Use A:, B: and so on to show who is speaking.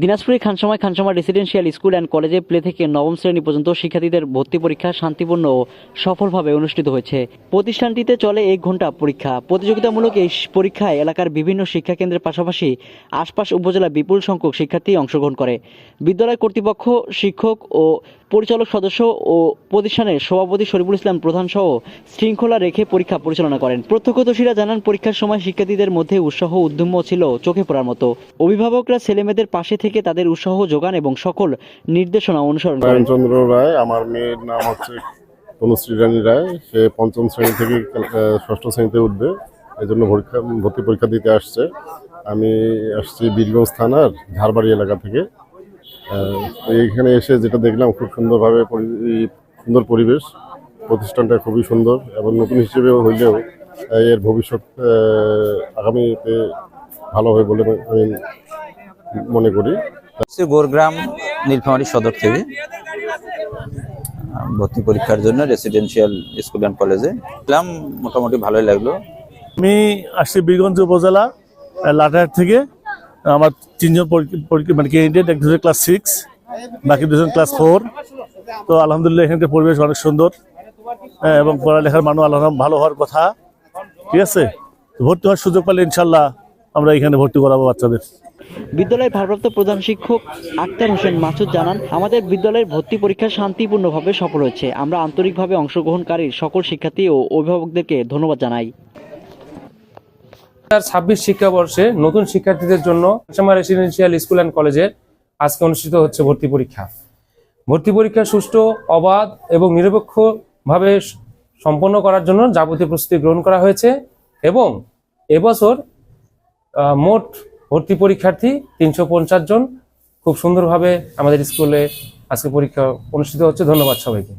A: দিনাজপুরের খানসময় Khansama residential school and কলেজে প্লে থেকে নবম শ্রেণি পর্যন্ত শিক্ষার্থীদের ভর্তি পরীক্ষা শান্তিপূর্ণ ও সফলভাবে অনুষ্ঠিত হয়েছে। প্রতিষ্ঠানটিতে চলে এক ঘণ্টা পরীক্ষা। প্রতিযোগিতামূলক এই পরীক্ষায় এলাকার বিভিন্ন শিক্ষাকেন্দ্রের পাশাপাশি আশপাশ উপজেলা বিপুল সংখ্যক শিক্ষার্থী অংশগ্রহণ করে। বিদ্যালয় কর্তৃপক্ষ, শিক্ষক ও পরিচালক সদস্য ও প্রতিষ্ঠানের সভাপতি শরীফুল ইসলাম প্রধান সহ শৃঙ্খলা রেখে পরীক্ষা পরিচালনা করেন। প্রত্যক্ষদর্শীরা জানান, পরীক্ষার সময় শিক্ষার্থীদের মধ্যে উৎসাহ উদ্যম ছিল চোখে পড়ার মতো। অভিভাবকরা ছেলেমেয়েদের পাশে থেকে তাদের উৎসাহ যোগান এবং সকল নির্দেশনা অনুসরণ করেন।
B: নারায়ণচন্দ্র রায়, আমার মেয়ের নাম হচ্ছে তনুশ্রী রানী রায়। সে পঞ্চম শ্রেণি থেকে ষষ্ঠ শ্রেণীতে উঠবে এই জন্য পরীক্ষা, ভর্তি পরীক্ষা দিতে আসছে। আমি আসছি বীরগঞ্জ থানার ঝাড়বাড়ি এলাকা থেকে। এইখানে এসে যেটা দেখলাম খুব সুন্দরভাবে পরি- সুন্দর পরিবেশ। প্রতিষ্ঠানটা খুবই সুন্দর এবং নতুন হিসেবে হইলেও এর ভবিষ্যৎ আগামীতে ভালো হবে বলে আমি মনে করি।
C: হচ্ছে গোরগ্রাম নীলফামারী সদর থেকে ভর্তি পরীক্ষার জন্য রেসিডেন্সিয়াল স্কুল অ্যান্ড কলেজে এলাম মোটামুটি ভালোই লাগল।
D: আমি আসছি বীরগঞ্জ উপজেলা লাটার থেকে। আমার তিনজন মানে ক্যান্ডিডেট এক দুজন ক্লাস সিক্স বাকি দুজন ক্লাস ফোর তো আলহামদুলিল্লাহ এখানকার পরিবেশ অনেক সুন্দর। হ্যাঁ, এবং পড়ালেখার মানুষ আল্লাহ ভালো হওয়ার কথা। ঠিক আছে? ভর্তি হওয়ার সুযোগ পেলে ইনশাল্লাহ আমরা এখানে ভর্তি করাবো বাচ্চাদের।
A: বিদ্যালয়ের ভারপ্রাপ্ত প্রধান শিক্ষক আক্তার হোসেন মাসুদ জানান আমাদের বিদ্যালয়ের ভর্তি পরীক্ষা শান্তিপূর্ণভাবে সফল হয়েছে। আমরা আন্তরিকভাবে অংশগ্রহণকারী সকল শিক্ষার্থী ও অভিভাবকদেরকে ধন্যবাদ জানাই।
E: ছাব্বিশ শিক্ষাবর্ষে নতুন শিক্ষার্থীদের জন্য রেসিডেন্সিয়াল স্কুল অ্যান্ড কলেজে আজকে অনুষ্ঠিত হচ্ছে ভর্তি পরীক্ষা। ভর্তি পরীক্ষা সুষ্ঠু, অবাধ এবং নিরপেক্ষভাবে সম্পন্ন করার জন্য যাবতীয় প্রস্তুতি গ্রহণ করা হয়েছে এবং এবছর মোট ভর্তি পরীক্ষার্থী তিনশো পঞ্চাশ জন। খুব সুন্দরভাবে আমাদের স্কুলে আজকে পরীক্ষা অনুষ্ঠিত হচ্ছে। ধন্যবাদ সবাইকে।